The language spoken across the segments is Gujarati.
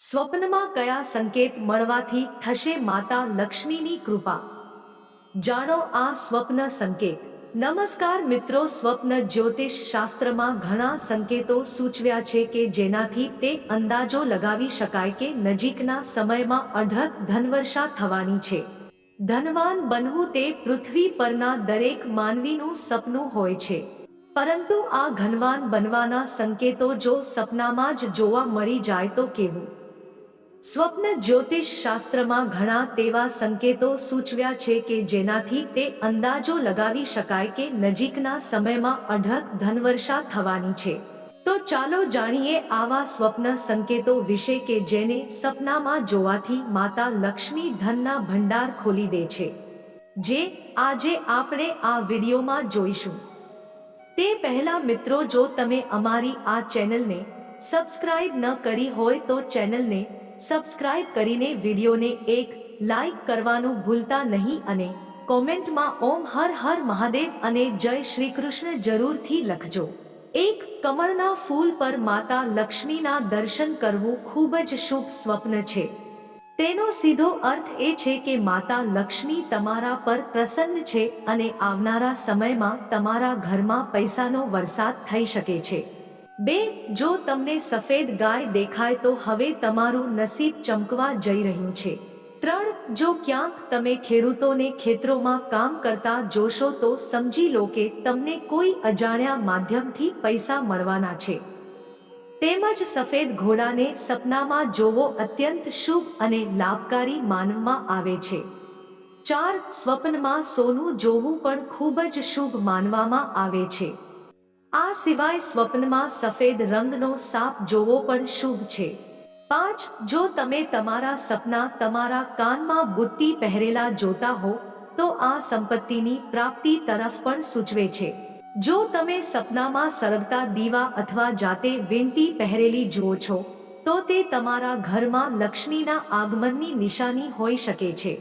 સ્વપ્નમાં કયા સંકેત મળવાથી થશે માતા લક્ષ્મીની કૃપા? જાણો આ સ્વપ્ન સંકેત. નમસ્કાર મિત્રો, સ્વપ્ન જ્યોતિષ શાસ્ત્રમાં ઘણા સંકેતો સૂચવ્યા છે કે જેનાથી તે અંદાજો લગાવી શકાય કે નજીકના સમયમાં અઢળક ધનવર્ષા થવાની છે. ધનવાન બનવું તે પૃથ્વી પરના દરેક માનવીનું સપનું હોય છે. પરંતુ આ ધનવાન બનવાના સંકેતો જો સપનામાં જ જોવા મળી જાય તો કેવું? સ્વપ્ન જ્યોતિષ શાસ્ત્રમાં ઘણા તેવા સંકેતો સૂચવ્યા છે કે જેનાથી તે અંદાજો લગાવી શકાય કે નજીકના સમયમાં અઢળક ધનવર્ષા થવાની છે. તો ચાલો જાણીએ આવા સ્વપ્ન સંકેતો વિશે કે જેને સપનામાં જોવાથી માતા લક્ષ્મી ધનના ભંડાર ખોલી દે છે. જે આજે આપણે આ વિડીયોમાં જોઈશું. તે પહેલા મિત્રો જો તમે અમારી આ ચેનલને સબસ્ક્રાઇબ ન કરી હોય તો ચેનલને સબસ્ક્રાઇબ કરીને વિડીયોને એક લાઈક કરવાનું ભૂલતા નહીં અને કોમેન્ટમાં ઓમ હર હર મહાદેવ અને જય શ્રી કૃષ્ણ જરૂરથી લખજો. એક કમળના ફૂલ પર માતા લક્ષ્મીના દર્શન કરવું ખૂબ જ શુભ સ્વપ્ન છે. તેનો સીધો અર્થ એ છે કે માતા લક્ષ્મી તમારા પર પ્રસન્ન છે અને આવનારા સમયમાં તમારા ઘરમાં પૈસાનો વરસાદ થઈ શકે છે. બે, જો તમને સફેદ ગાય દેખાય તો હવે તમારું નસીબ ચમકવા જઈ રહ્યું છે. ત્રણ, જો ક્યાંક તમે ખેડૂતોને ખેતરોમાં કામ કરતા જોશો તો સમજી લો કે તમને કોઈ અજાણ્યા માધ્યમથી પૈસા મળવાના છે. તેમજ સફેદ ઘોડાને સપનામાં જોવો અત્યંત શુભ અને લાભકારી માનવામાં આવે છે. ચાર, સ્વપ્નમાં સોનું જોવું પણ ખૂબ જ શુભ માનવામાં આવે છે. આ સિવાય સ્વપ્નમાં સફેદ રંગનો સાપ જોવો પણ શુભ છે. પાંચ, જો તમે તમારા સપના તમારા કાનમાં બુટ્ટી પહેરેલા જોતા હો, તો આ સંપત્તિની પ્રાપ્તિ તરફ પણ સૂચવે છે. જો તમે સપનામાં સળગતા દીવા અથવા જાતે વીંટી પહેરેલી જુઓ છો, તો તે તમારા ઘરમાં લક્ષ્મીના આગમનની નિશાની હોઈ શકે છે.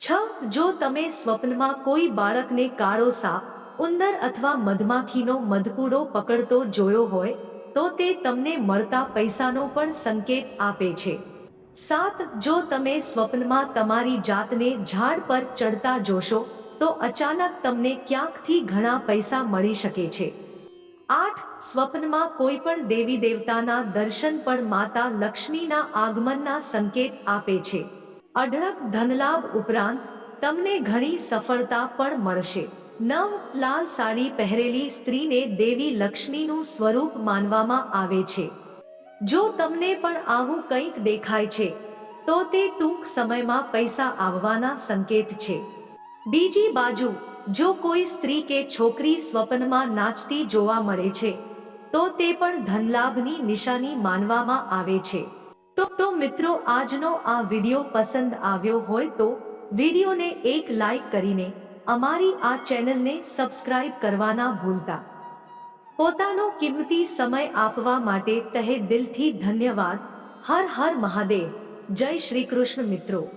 છ, જો તમે સ્વપ્નમાં કોઈ બાળકને કાળો સાપ ઉંદર અથવા મધમાખીનો મધપૂડો પકડતો જોયો હોય, તો તે તમને મળતા પૈસાનો પણ સંકેત આપે છે. સાત, જો તમે સ્વપ્નમાં તમારી જાતને ઝાડ પર ચડતા જોશો, તો અચાનક તમને ક્યાંકથી ઘણા પૈસા મળી શકે છે. આઠ, સ્વપ્નમાં કોઈ પણ દેવી દેવતાના દર્શન પણ માતા લક્ષ્મીના આગમનના સંકેત આપે છે. અઢળક ધનલાભ ઉપરાંત, તમને ઘણી સફળતા પણ મળશે. નવ લાલ સાડી પહેરેલી સ્ત્રીને દેવી લક્ષ્મીનું સ્વરૂપ માનવામાં આવે છે. જો તમને પણ આવું કંઈક દેખાય છે, તો તે ટૂંક સમયમાં પૈસા આવવાના સંકેત છે. બીજી બાજુ, જો કોઈ સ્ત્રી કે છોકરી સ્વપ્નમાં નાચતી જોવા મળે છે, તો તે પણ ધનલાભની નિશાની માનવામાં આવે છે. તો તો મિત્રો, આજનો આ વીડિયો પસંદ આવ્યો હોય તો વિડિયોને એક લાઈક કરીને અમારી આ ચેનલને સબસ્ક્રાઇબ કરવાના ભૂલતા. પોતાનો કિંમતી સમય આપવા માટે તહે દિલથી ધન્યવાદ. હર હર મહાદેવ. જય શ્રી કૃષ્ણ મિત્રો.